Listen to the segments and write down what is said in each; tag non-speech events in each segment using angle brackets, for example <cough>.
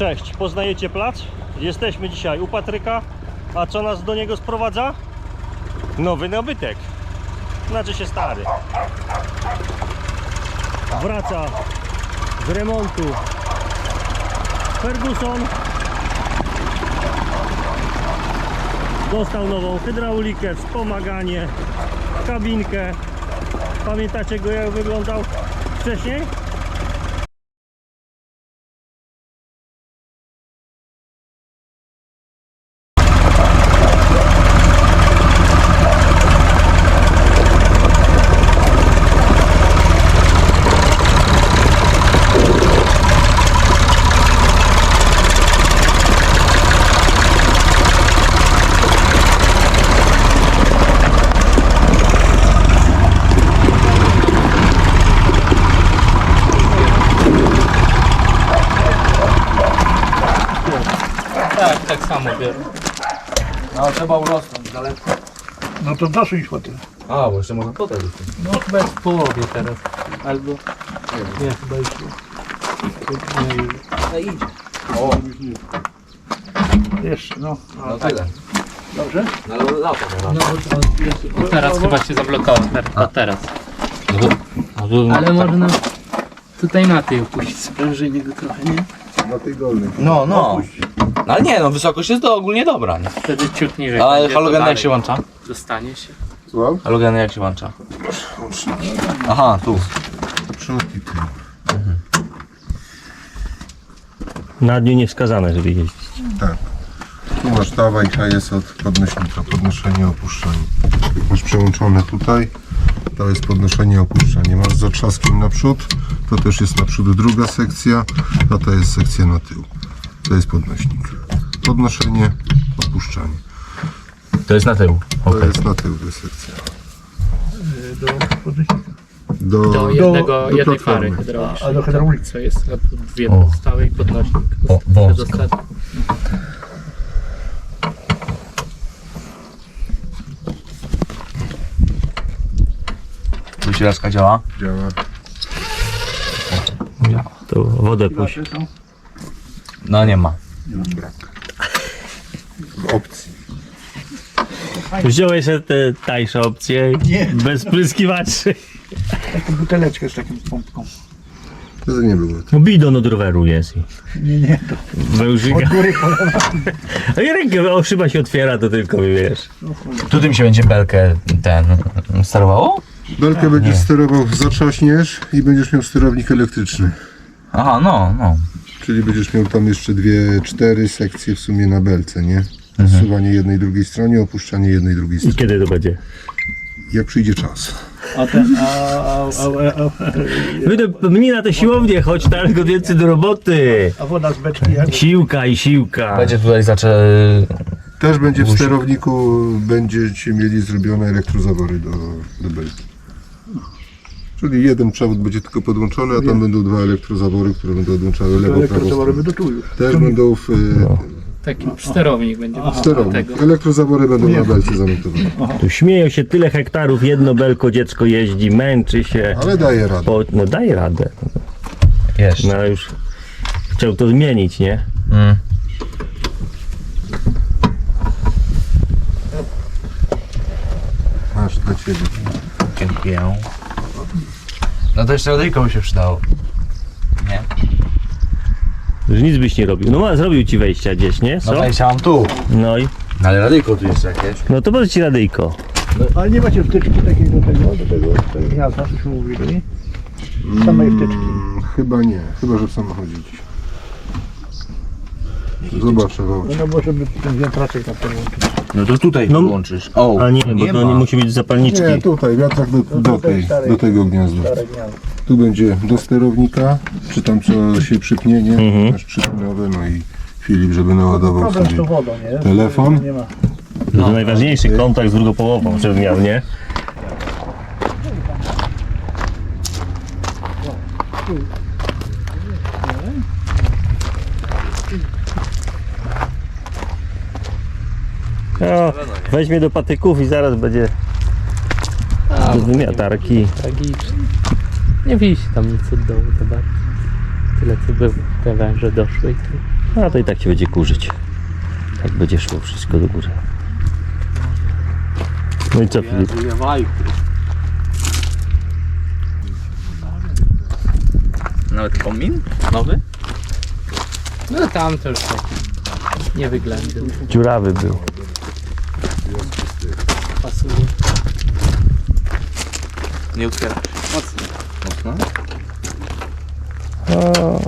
Cześć, poznajecie plac? Jesteśmy dzisiaj u Patryka, a co nas do niego sprowadza? Nowy nabytek, znaczy się stary. Wraca z remontu Ferguson. Dostał nową hydraulikę, wspomaganie, kabinkę. Pamiętacie go jak wyglądał wcześniej? No trzeba urosnąć daleko. No to dosyć chłoty. A, bo jeszcze można potem. No chyba jest w połowie teraz. Albo... Nie, chyba już nie. Nie, już. No idzie. O, Jeszcze, no. no tyle. Dobrze? No ale lata teraz. No, o, o, teraz chyba się zablokował. Teraz, o, teraz. Ale można tutaj na tył puścić sprężynie go trochę, nie? Na tej dolnej. No, no. No ale nie, no wysokość jest do, ogólnie dobra, nie? Wtedy ciut niżej. Ale będzie, to halogeny jak dalej się łącza? Dostanie się. Słucham? Halogeny jak się łącza? Aha, tu. Przód i tył. Na dniu niewskazane, żeby jeździć. Tak. Tu masz ta wajcha jest od podnośnika, podnoszenie, opuszczanie. Masz przełączone tutaj, to jest podnoszenie, opuszczanie. Masz z zatrzaskiem naprzód, to też jest naprzód druga sekcja, a to jest sekcja na tył. To jest podnośnik. Podnoszenie, opuszczanie. To jest na tył. To jest na tył, to jest sekcja. Do, Do jednego, do jednej platformy. pary hydraulicznej. A do hydrauliki. Co jest na O. podstawy i podnośnik. O, wąsko. Przedostatni. Tu cielaczka działa? Działa. To wodę puść. No nie ma. W opcji. Wziąłeś te tańsze opcje, bez pryskiwaczy. Taką buteleczkę z taką pompką. To nie było. No bidon od roweru jest. i Nie, nie, to Wężyka. od góry polewam. A <laughs> i rękę, o szyba się otwiera, to tylko wiesz. Tu tym się będzie belkę ten sterowało? Belkę będziesz sterował, zatrzaśniesz i będziesz miał sterownik elektryczny. Aha, no, no. Czyli będziesz miał tam jeszcze dwie, cztery sekcje w sumie na belce, nie? Zsuwanie jednej, drugiej stronie, opuszczanie jednej, drugiej I strony. kiedy to będzie? Jak przyjdzie czas. A ten, a, a, a, a, Wy mnie na tę siłownię, chodź tylko więcej do roboty. a woda z beczki jak? Siłka i siłka. Będzie tutaj zaczę... Też będzie w sterowniku, będziecie mieli zrobione elektrozawory do, do belki. Czyli jeden przewód będzie tylko podłączony, a tam będą dwa elektrozawory, które będą odłączały lewo, prawo elektrotowarowy do tu już. Też będą w Taki sterownik będzie. sterownik. Tego. Elektrozawory będą na belce zamontowane. Tu śmieją się tyle hektarów, jedno belko dziecko jeździ, męczy się. Ale daje radę. Po, no daje radę. Jeszcze. No ale już chciał to zmienić, nie? Mm. Masz dla Ciebie. Dziękuję. No to jeszcze radyjko by się przydało. Nie? Już nic byś nie robił. No ma, zrobił ci wejścia gdzieś, nie? No Co? to ja chciałam tu. No i No ale radyjko tu jest jakieś. no to będzie ci radyjko. Ale nie macie wtyczki takiej do tego, do tego, do tego gniazda, cośmy mówili? Samej wtyczki. Mm, chyba nie, chyba że w samochodzie gdzieś. Zobaczę aucie. No, no bo żeby ten wiatraczek na tym łączyć. No to tutaj No. włączysz. O, A nie, bo to nie musi być zapalniczki. Nie, tutaj, wiatrak do, do, tej, do tego gniazda. Tu będzie do sterownika, czy tam co się przypnie, nie? Mhm. Masz no i Filip, żeby naładował Problem z sobie. tą wodą, nie? Telefon? Nie ma. No, to najważniejszy kontakt z drugą połową, żeby miał, nie? O, weźmie do patyków i zaraz będzie A, do wymiatarki. Tragicznie. Nie wisi tam nic od dołu za bardzo. Tyle co by te węże doszły i tyle. A to i tak się będzie kurzyć. Tak będzie szło wszystko do góry. No i co Filip? Nawet komin? Nowy? No tam to już tak. Nie wygląda. Dziurawy był. Nie otwierasz. Mocno. Mocno? O,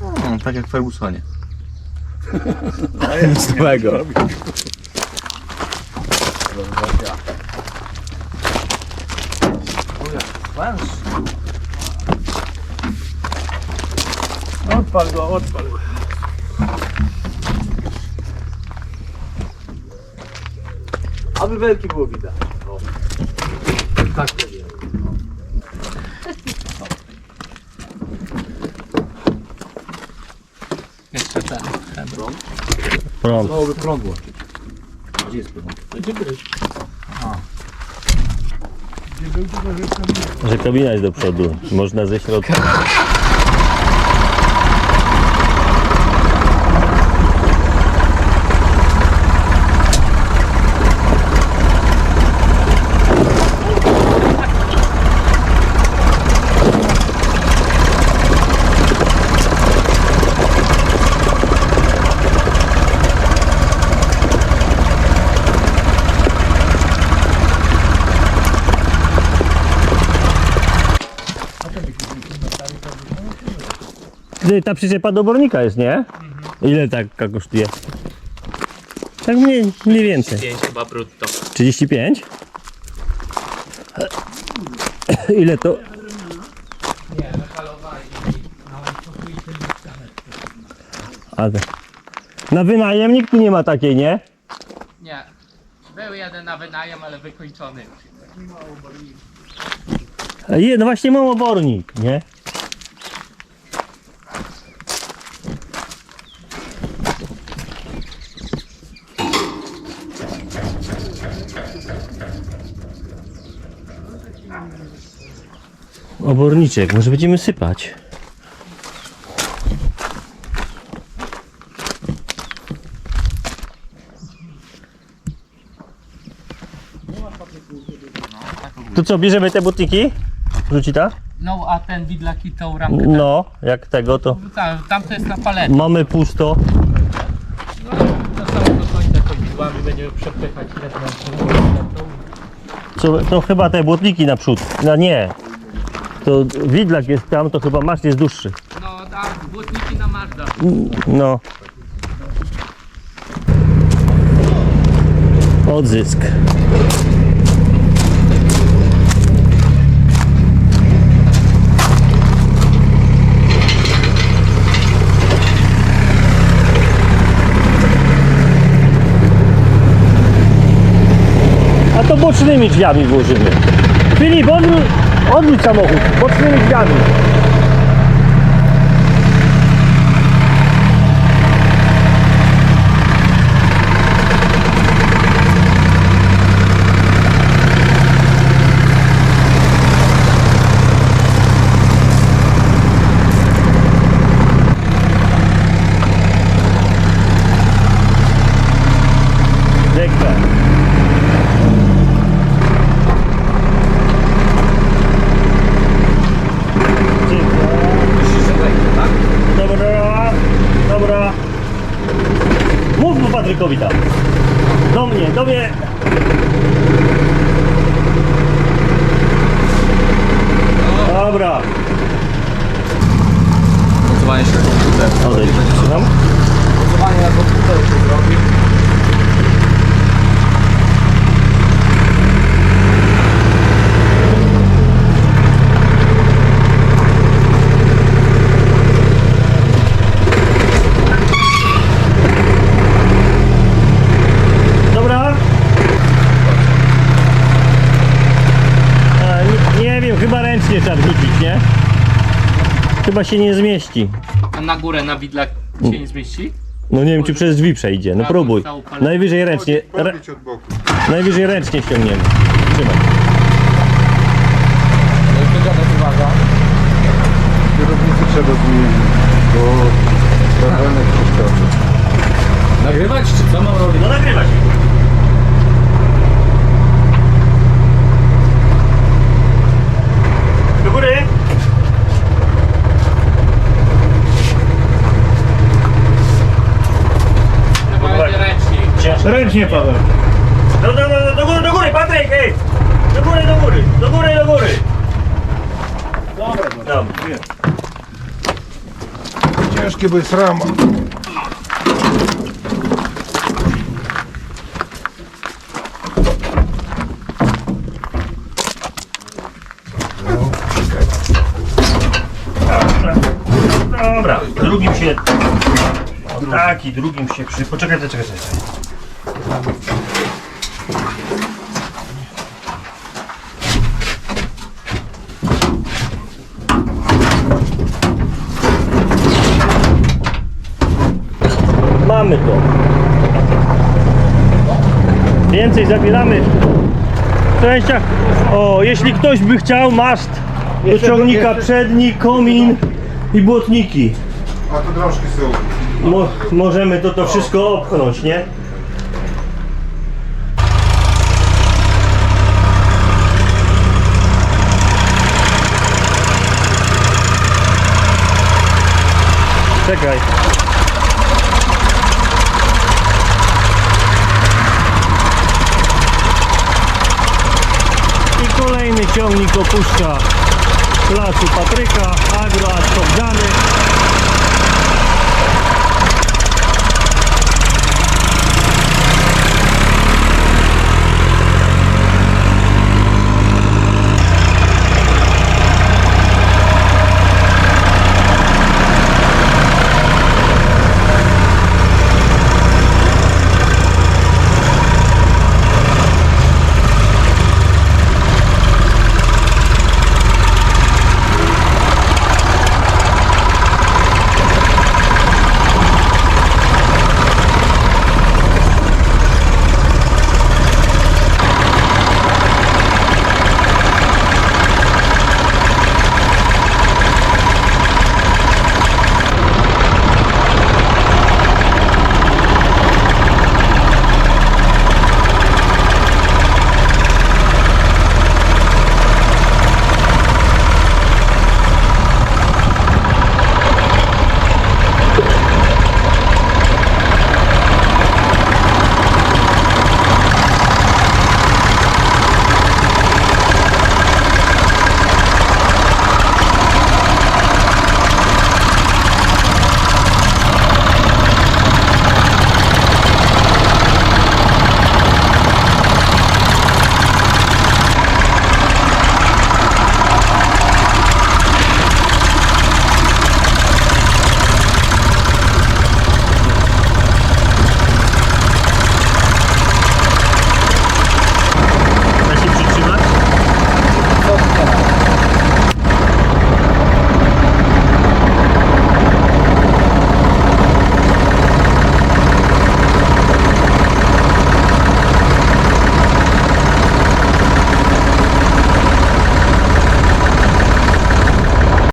No, tak jak w Fergusonie. <laughs> Złego. Odpal go, odpal go. Aby belki było widać. Tak. Jeszcze ten. ten. prąd. Małoby prąd łączyć. Gdzie jest prąd? Gryź. Gdzie tam Że kabina jest do przodu. Można ze środka. Ty, Ta przyczepa do obornika jest, nie? Ile taka kosztuje? Tak mniej, mniej więcej. 5 chyba brutto. 35? Ile to? Nie, metalowali. A, te- na wynajem nikt tu nie ma takiej, nie? Nie. Był jeden na wynajem, ale wykończony. Je, no właśnie mam obornik, nie? Oborniczek, może będziemy sypać. To co, bierzemy te butiki? Rzuci ta? No a ten widlaki tą ramkę. No, jak tego to Tam, tam to jest na palecie. mamy pusto. No, to samo do końca to widłami będziemy przepychać. Co, to chyba te błotniki naprzód. No nie. To widlak jest tam, to chyba masz jest dłuższy. No tak, błotniki na Mazda. No. Odzysk. A to bocznymi drzwiami włożymy. Filip, odwróć, odwróć samochód. Bocznymi drzwiami. Dziękuję. Dobra, dobra. Tam. Do mnie, do mnie. Dobra. Mocowanie się na komputer. Odejdź. Mocowanie na komputer się zrobi. Dobra. E, nie, nie wiem, chyba ręcznie trzeba wrzucić, nie? Chyba się nie zmieści. A na górę na widlak się nie zmieści? No nie wiem, czy przez drzwi przejdzie. No próbuj. Najwyżej ręcznie, re, Podbić od boku. najwyżej ręcznie ściągniemy. Trzymaj. No i wygląda uwaga. go zmienić, bo karawanek przeszkadza. Nagrywać czy co mam robić? No nagrywać. Do góry. Chyba będzie ręczniej. Ciężko. Ręcznie Paweł. Do, do, do, do góry, do góry, Patryk, ej! Do góry, do góry, do góry, do góry. Dobra, Dobra. Ciężkie, bo jest rama. Dobra, drugim się... Taki, drugim się przy... Poczekaj, czekaj, czekaj. Mamy to. Więcej zabieramy w częściach. O, jeśli ktoś by chciał, maszt do ciągnika przedni, komin i błotniki. A tu drążki są. Mo możemy to, to wszystko opchnąć, nie? Czekaj. I kolejny ciągnik opuszcza placu Patryka, agro, aż